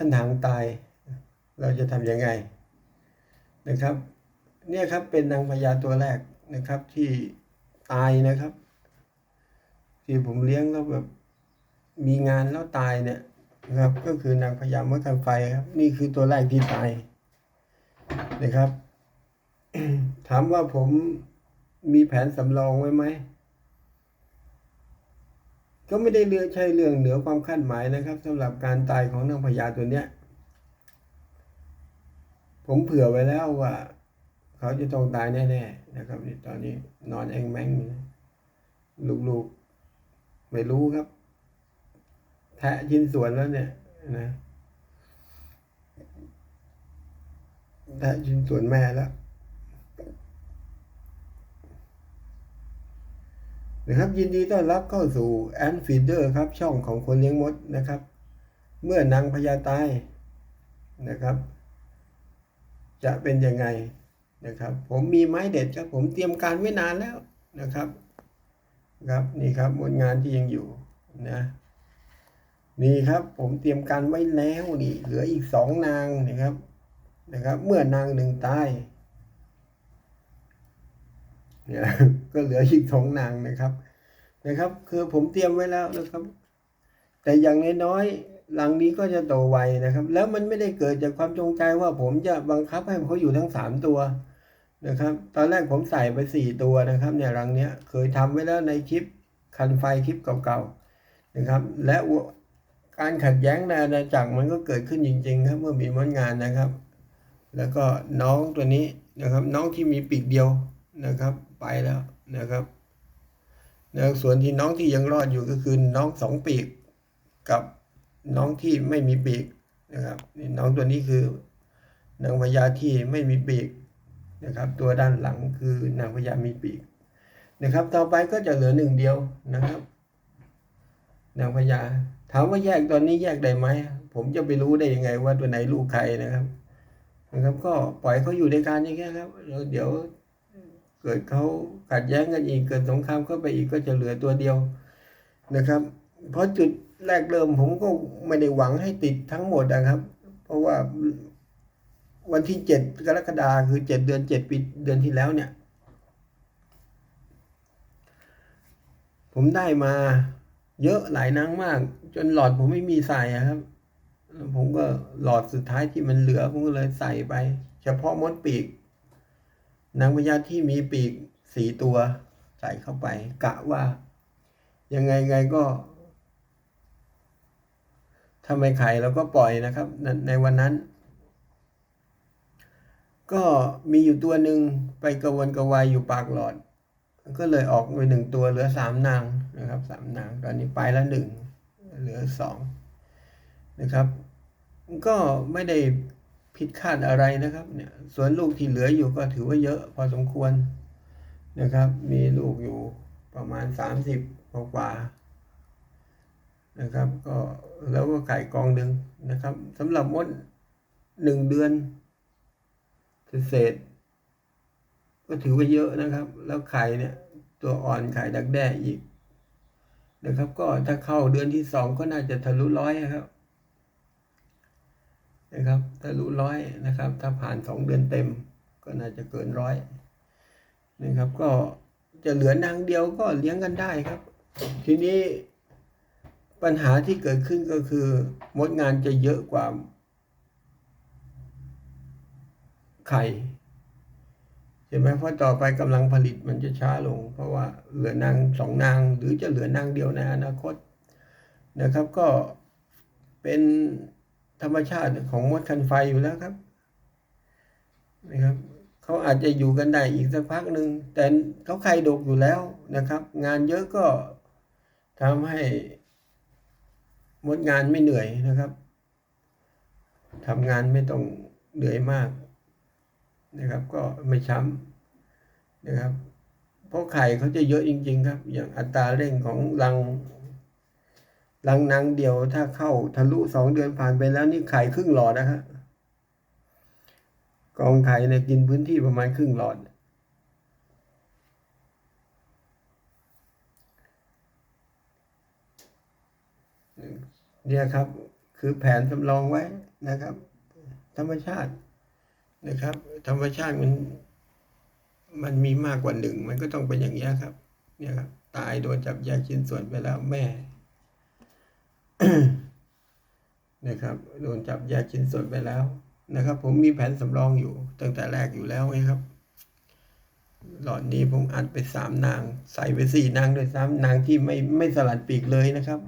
ท่านทางตาย เราจะทำยังไงนะครับ เนี่ยครับเป็นนางพญาตัวแรกนะครับที่ตายนะครับ ที่ผมเลี้ยงแล้วแบบมีงานแล้วตายเนี่ยนะครับ ก็คือนางพญามดคันไฟครับ นี่คือตัวแรกที่ตายนะครับ ถามว่าผมมีแผนสำรองไว้ไหม ก็ไม่ได้เลือกใช่เรื่องเหนือความคาดหมายนะครับสำหรับการตายของนางพญาตัวเนี้ย ผมเผื่อไว้แล้วว่า เขาจะต้องตายแน่ๆนะครับนี่ตอนนี้นอนแองแมงลูกๆไม่รู้ครับ แทะชิ้นส่วนแล้วเนี่ยนะแทะชิ้นส่วนแม่แล้ว นะครับยินดีต้อนรับเข้าสู่แอนฟีเดอร์ครับช่องของคนเลี้ยงมดนะครับ เมื่อนางพญาตายนะครับ จะเป็นยังไงนะครับ ผมมีไม้เด็ดครับ ผมเตรียมการไว้นานแล้วนะครับครับนี่ครับมดงานที่ยังอยู่นะนี่ครับผมเตรียมการไว้แล้วนี่เหลืออีกสองนางนะครับนะครับ เมื่อนางหนึ่งตาย เนี่ยก็เหลืออีกสองนางนะครับนะครับ คือผมเตรียมไว้แล้วนะครับ แต่อย่างน้อยๆหลังนี้ก็จะโตไวนะครับ แล้วมันไม่ได้เกิดจากความจงใจว่าผมจะบังคับให้เขาอยู่ทั้งสามตัวนะครับ ตอนแรกผมใส่ไปสี่ตัวนะครับ เนี่ยรังเนี้ยเคยทำไว้แล้วในคลิปคันไฟคลิปเก่าๆนะครับ และการขัดแย้งในอาณาจักรมันก็เกิดขึ้นจริง ๆ ครับเมื่อมีมดงานนะครับ แล้วก็น้องตัวนี้นะครับ น้องที่มีปีกเดียวนะครับ ไปแล้วนะครับนะส่วนที่น้องที่ยังรอดอยู่ก็คือน้องสองปีก กับน้องที่ไม่มีปีกนะครับนี่น้องตัวนี้คือนางพญาที่ไม่มีปีกนะครับ ตัวด้านหลังคือนางพญามีปีกนะครับ ต่อไปก็จะเหลือหนึ่งเดียวนะครับ นางพญาถามว่าแยกตอนนี้แยกได้ไหมผมจะไปรู้ได้ยังไงว่าตัวไหนลูกใครนะครับนะครับ ก็ปล่อยเขาอยู่ในการอย่างเงี้ยครับแล้วเดี๋ยว เกิดเขาขัดแย้งกันอีกเกิดสงครามเข้าไปอีกก็จะเหลือตัวเดียวนะครับ เพราะจุดแรกเริ่มผมก็ไม่ได้หวังให้ติดทั้งหมดนะครับ เพราะว่าวันที่เจ็ดกรกฎาคือเจ็ดเดือนเจ็ดปีเดือนที่แล้วเนี่ย ผมได้มาเยอะหลายนางมาก จนหลอดผมไม่มีใส่ครับ ผมก็หลอดสุดท้ายที่มันเหลือ ผมก็เลยใส่ไป เฉพาะมดปีก นางพญาที่มีปีกสี่ตัวใส่เข้าไป กะว่า ยังไงไงก็ถ้าไมไข่เราก็ปล่อยนะครับในในวันนั้น ก็มีอยู่ตัวหนึ่งไปกระวนกระวายอยู่ปากหลอด ก็เลยออกไปหนึ่งตัวเหลือสามนางนะครับสามนางตอนนี้ไปล้วหนึ่งเหลือสองนะครับ ก็ไม่ได้ ผิดคาดอะไรนะครับเนี่ยส่วนลูกที่เหลืออยู่ก็ถือว่าเยอะพอสมควรนะครับ มีลูกอยู่ประมาณสามสิบกว่านะครับ ก็แล้วก็ไข่กองหนึ่งนะครับสำหรับมดหนึ่งเดือนเศษ ก็ถือว่าเยอะนะครับ แล้วไข่เนี่ยตัวอ่อนไข่ดักแด้อีกนะครับ ก็ถ้าเข้าเดือนที่สองก็น่าจะทะลุร้อยครับ นะครับทะลุร้อยนะครับ ถ้าผ่านสองเดือนเต็ม ก็น่าจะเกินร้อยนะครับ ก็จะเหลือนางเดียวก็เลี้ยงกันได้ครับ ทีนี้ปัญหาที่เกิดขึ้นก็คือ มดงานจะเยอะกว่า ไข่ใช่ไหมเพราะต่อไปกำลังผลิตมันจะช้าลง เพราะว่าเหลือนางสองนาง หรือจะเหลือนางเดียวในอนาคตนะครับ ก็เป็น ธรรมชาติของมดคันไฟอยู่แล้วครับนะครับเขาอาจจะอยู่กันได้อีกสักพักหนึ่งแต่เขาไข่ดกอยู่แล้วนะครับ งานเยอะก็ทำให้มดงานไม่เหนื่อยนะครับทำงานไม่ต้องเหนื่อยมากนะครับ ก็ไม่ช้ำนะครับ เพราะไข่เขาจะเยอะจริง ๆ ครับ อย่างอัตราเร่งของรัง รังนางเดียวถ้าเข้าทะลุสองเดือนผ่านไปแล้วนี่ไข่ครึ่งหลอดนะครับกองไข่เนี่ยกินพื้นที่ประมาณครึ่งหลอด เนี่ยครับ คือแผนสำรองไว้นะครับ ธรรมชาตินะครับ ธรรมชาติมัน มันมีมากกว่าหนึ่ง มันก็ต้องเป็นอย่างนี้ครับ เนี่ยครับ ตายโดนจับแยกชิ้นส่วนไปแล้วแม่ นะครับ โดนจับแยกชิ้นส่วนไปแล้วนะครับ ผมมีแผนสำรองอยู่ ตั้งแต่แรกอยู่แล้วไงครับ หลอดนี้ผมอัดไปสามนาง ใส่ไปสี่นางด้วยซ้ำนางที่ไม่ไม่สลัดปีกเลยนะครับ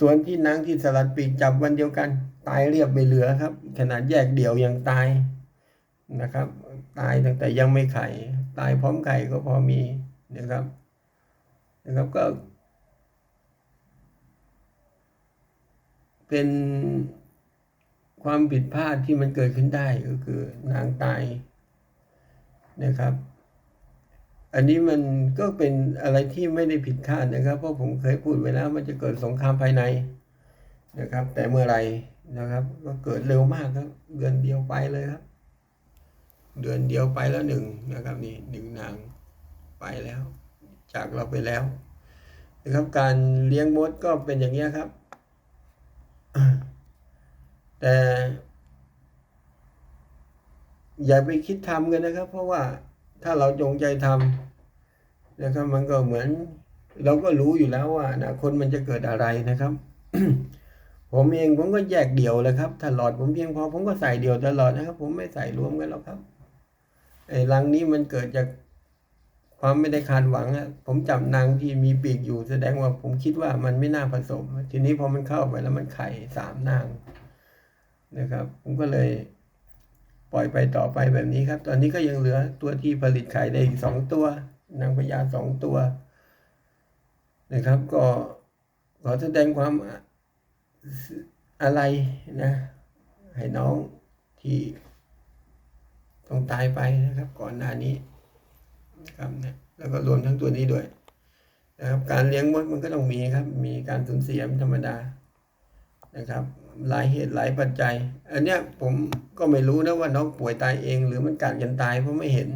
ส่วนที่นางที่สลัดปีกจับวันเดียวกัน ตายเรียบไม่เหลือครับ ขนาดแยกเดี่ยวยังตายนะครับ ตายตั้งแต่ยังไม่ไข่ ตายพร้อมไข่ก็พอมีนะครับ นะครับก็ เป็นความผิดพลาดที่มันเกิดขึ้นได้ก็คือนางตายนะครับ อันนี้มันก็เป็นอะไรที่ไม่ได้ผิดคาดนะครับ เพราะผมเคยพูดไว้แล้วมันจะเกิดสงครามภายในนะครับ แต่เมื่อไรนะครับ ก็เกิดเร็วมากครับ เดือนเดียวไปเลยครับ เดือนเดียวไปแล้วหนึ่งนะครับนี่หนึ่งนางไปแล้ว จากเราไปแล้วนะครับการเลี้ยงมดก็เป็นอย่างนี้ครับ แต่อย่าไปคิดทำกันนะครับ เพราะว่าถ้าเราจงใจทำนะครับ มันก็เหมือน เราก็รู้อยู่แล้วว่าอนาคตมันจะเกิดอะไรนะครับ ผมเองผมก็แยกเดี่ยวเลยครับถ้าหลอดผมเพียงพอผมก็ใส่เดี่ยวตลอดนะครับ ผมไม่ใส่รวมกันหรอกครับไอ้รังนี้มันเกิดจาก ความไม่ได้คาดหวังอะผมจับนางที่มีปีกอยู่แสดงว่าผมคิดว่ามันไม่น่าผสม ทีนี้พอมันเข้าไปแล้วมันไข่สามนางนะครับ ผมก็เลยปล่อยไปต่อไปแบบนี้ครับ ตอนนี้ก็ยังเหลือตัวที่ผลิตไข่ได้อีกสองตัวนางพญาสองตัวนะครับ ก็ขอแสดงความอะไรนะ ให้น้องที่ต้องตายไปนะครับ ก่อนหน้านี้ นะครับนี่ยแล้วก็รวมทั้งตัวนี้ด้วยนะครับการเลี้ยงมดมันก็ต้องมีครับ มีการสูญเสียเป็นธรรมดานะครับหลายเหตุหลายปัจจัย อันเนี้ยผมก็ไม่รู้นะว่าน้องป่วยตายเอง หรือมันกัดกันตายเพราะไม่เห็น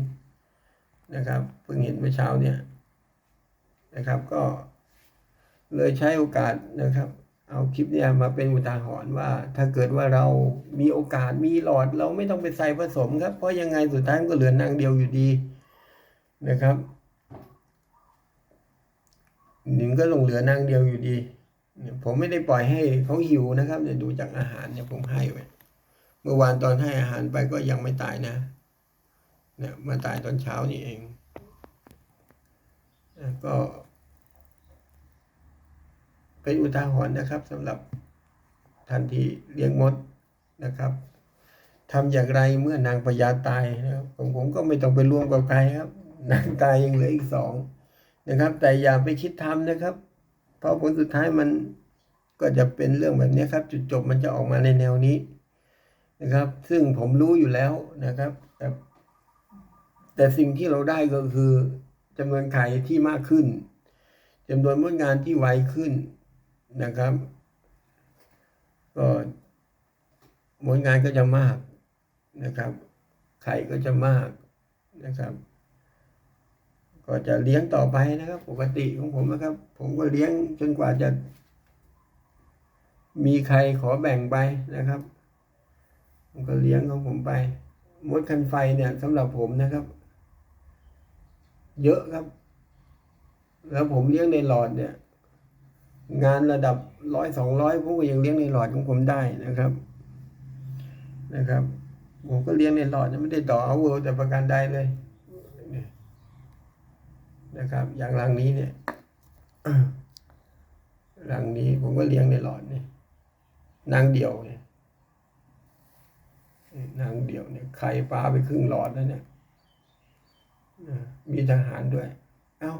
นะครับเพิ่งเห็นเมื่อเช้าเนี่ยนะครับก็เลยใช้โอกาสนะครับ เอาคลิปเนี่ยมาเป็นอุทาหรณ์ว่า ถ้าเกิดว่าเรามีโอกาสมีหลอด เราไม่ต้องไปใส่ผสมครับเพราะยังไงสุดท้ายมันก็เหลือนางเดียวอยู่ดี นะครับหนึ่งก็ลงเหลือนางเดียวอยู่ดี ผมไม่ได้ปล่อยให้เขาหิวนะครับเนี่ยดูจากอาหารเนี่ยผมให้ไว้เมื่อวานตอนให้อาหารไปก็ยังไม่ตายนะเนี่ยมาตายตอนเช้านี่เองก็เป็นอุทาหรณ์นะครับสำหรับท่านที่เลี้ยงมดนะครับทำอย่างไรเมื่อนางพญาตายนะครับผมผมก็ไม่ต้องไปร่วมกับใครครับ นางตายยังเหลืออีกสองนะครับ แต่อย่าไปคิดทำนะครับ เพราะผลสุดท้ายมันก็จะเป็นเรื่องแบบนี้ครับ จุดจบมันจะออกมาในแนวนี้นะครับ ซึ่งผมรู้อยู่แล้วนะครับ แต่แต่สิ่งที่เราได้ก็คือจำนวนไข่ที่มากขึ้นจำนวนมดงานที่ไวขึ้นนะครับ ก็มดงานก็จะมากนะครับ ไข่ก็จะมากนะครับ ก็จะเลี้ยงต่อไปนะครับ ปกติของผมนะครับ ผมก็เลี้ยงจนกว่าจะ มีใครขอแบ่งไปนะครับผมก็เลี้ยงของผมไปมดคันไฟเนี่ยสำหรับผมนะครับ เยอะครับ แล้วผมเลี้ยงในหลอดเนี่ย งานระดับร้อยสองร้อยผมก็ยังเลี้ยงในหลอดของผมได้นะครับนะครับ ผมก็เลี้ยงในหลอดไม่ได้ต่อเอาเวอร์แต่ประการใดเลย นะครับ อย่างรังนี้เนี่ยรังนี้ผมก็เลี้ยงในหลอดเนี่ยนางเดี่ยวเนี่ยนางเดี่ยวเนี่ยไข่ปลาไปครึ่งหลอดแล้วเนี่ยมีทหารด้วย เอ้า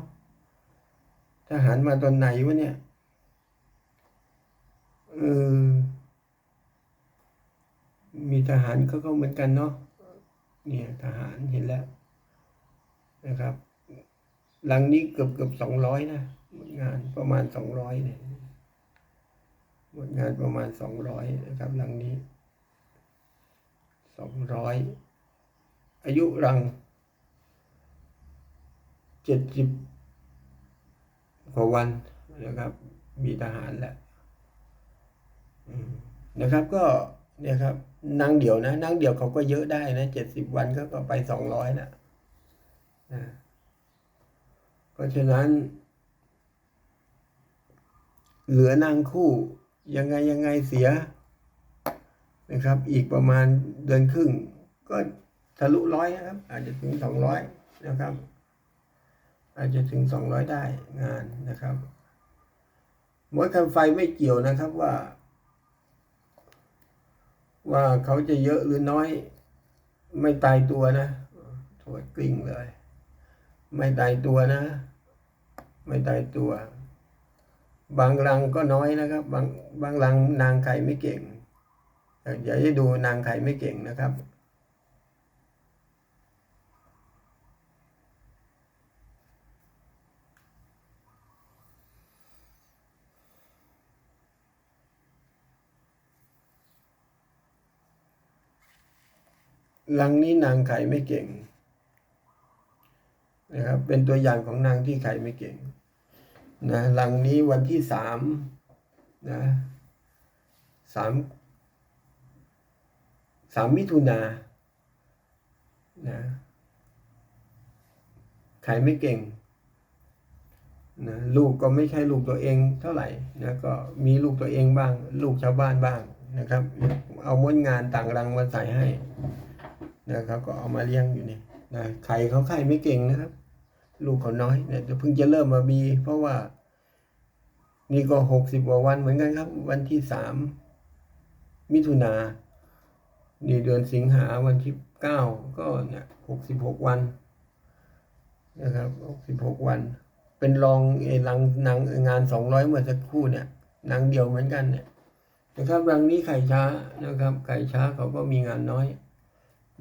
ทหารมาตอนไหนวะเนี่ยเออมีทหารเขาก็เหมือนกันเนาะเนี่ยทหารเห็นแล้วนะครับ หลังนี้เกือบเกือบสองร้อยนะหมดงานประมาณสองร้อยเนี่ยหมดงานประมาณสองร้อยนะครับ หลังนี้สองร้อยอายุรังเจ็ดสิบกว่าวันนะครับ มีทหารแหละอืมนะครับก็เนี่ยครับนางเดี่ยวนะนางเดี่ยวเขาก็เยอะได้นะเจ็ดสิบวันก็ก็ไปสองร้อยนะนะ เพราะฉะนั้น เหลือนางคู่ยังไงยังไงเสียนะครับ อีกประมาณเดือนครึ่ง ก็ทะลุร้อยนะครับ อาจจะถึงสองร้อยนะครับ อาจจะถึงสองร้อยได้งานนะครับมดคันไฟไม่เกี่ยวนะครับว่า ว่าเขาจะเยอะหรือน้อย ไม่ตายตัวนะถวดกลิ้งเลย ไม่ตายตัวนะ ไม่ตายตัว บางรังก็น้อยนะครับ บางบางรังนางไข่ไม่เก่งอย่าให้ดูนางไข่ไม่เก่งนะครับรังนี้นางไข่ไม่เก่ง นะครับ เป็นตัวอย่างของนางที่ไข่ไม่เก่งนะรังนี้วันที่สามนะสามสามมิถุนานะไข่ไม่เก่งนะลูกก็ไม่ใช่ลูกตัวเองเท่าไหร่นะก็มีลูกตัวเองบ้าง ลูกชาวบ้านบ้างนะครับ เอาม้วนงานต่างรังมาใส่ให้นะครับ ก็เอามาเลี้ยงอยู่นี่นะไข่เขาไข่ไม่เก่งนะครับ ลูกเขาน้อยเนี่ยเพิ่งจะเริ่มมามี เพราะว่า นี่ก็หกสิบกว่าวันเหมือนกันครับ วันที่สามมิถุนานี่เดือนสิงหาวันที่เก้าก็เนี่ยหกสิบหกวันนะครับหกสิบหกวัน เป็นรองเอรังนางงานสองร้อยเมื่อสักครู่เนี่ยนางเดียวเหมือนกันเนี่ยนะครับรังนี้ไข่ช้านะครับ ไข่ช้าเขาก็มีงานน้อย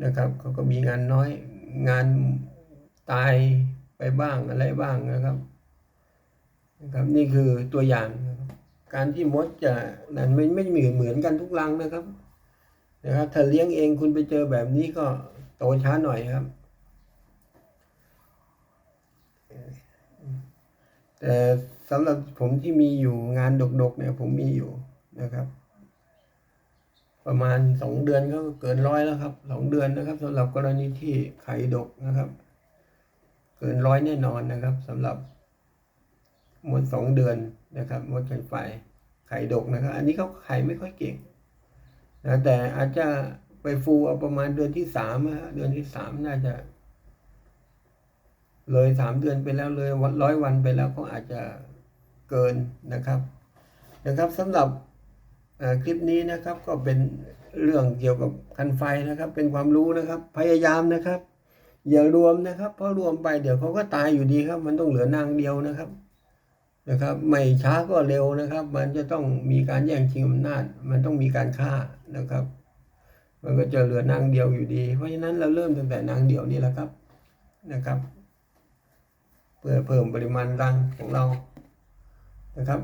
นะครับ เขาก็มีงานน้อย งานตาย บ้างอะไรบ้างนะครับนะครับนี่คือตัวอย่างการที่มดจะนั้นไม่ไม่เหมือนเหมือนกันทุกรังนะครับนะครับถ้าเลี้ยงเองคุณไปเจอแบบนี้ก็โตช้าหน่อยครับ แต่สำหรับผมที่มีอยู่งานดกๆเนี่ยผมมีอยู่นะครับ ประมาณสองเดือนก็เกินร้อยแล้วครับสองเดือนนะครับสำหรับกรณีที่ไข่ดกนะครับ กินร้อยแน่นอนนะครับสำหรับมดสองเดือนนะครับมดไข่ไฟไข่ดกนะครับ อันนี้เขาไข่ไม่ค่อยเก่งนะแต่อาจจะไปฟูเอาประมาณเดือนที่สามนะเดือนที่สามน่าจะ เลยสามเดือนไปแล้วเลยวันร้อยวันไปแล้วก็อาจจะเกินนะครับนะครับสำหรับคลิปนี้นะครับก็เป็นเรื่องเกี่ยวกับคันไฟนะครับ เป็นความรู้นะครับ พยายามนะครับ อย่ารวมนะครับ เพราะรวมไปเดี๋ยวเขาก็ตายอยู่ดีครับ มันต้องเหลือนางเดียวนะครับ นะครับ ไม่ช้าก็เร็วนะครับ มันจะต้องมีการแย่งชิงอำนาจ มันต้องมีการฆ่านะครับ มันก็จะเหลือนางเดียวอยู่ดี เพราะฉะนั้นเราเริ่มตั้งแต่นางเดียวนี่แหละครับนะครับ เพื่อเพิ่มปริมาณรังของเรานะครับ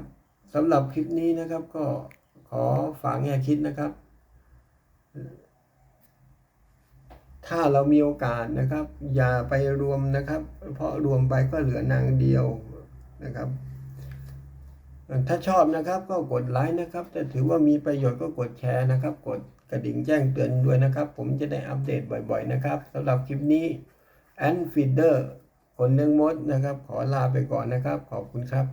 สำหรับคลิปนี้นะครับก็ขอฝากแง่คิดนะครับ ถ้าเรามีโอกาสนะครับ อย่าไปรวมนะครับ เพราะรวมไปก็เหลือนางเดียวนะครับ ถ้าชอบนะครับก็กดไลค์นะครับถ้าถือว่ามีประโยชน์ก็กดแชร์นะครับ กดกระดิ่งแจ้งเตือนด้วยนะครับ ผมจะได้อัปเดตบ่อยๆนะครับสำหรับคลิปนี้แอนฟีเดอร์คนเลี้ยงมดนะครับ ขอลาไปก่อนนะครับ ขอบคุณครับ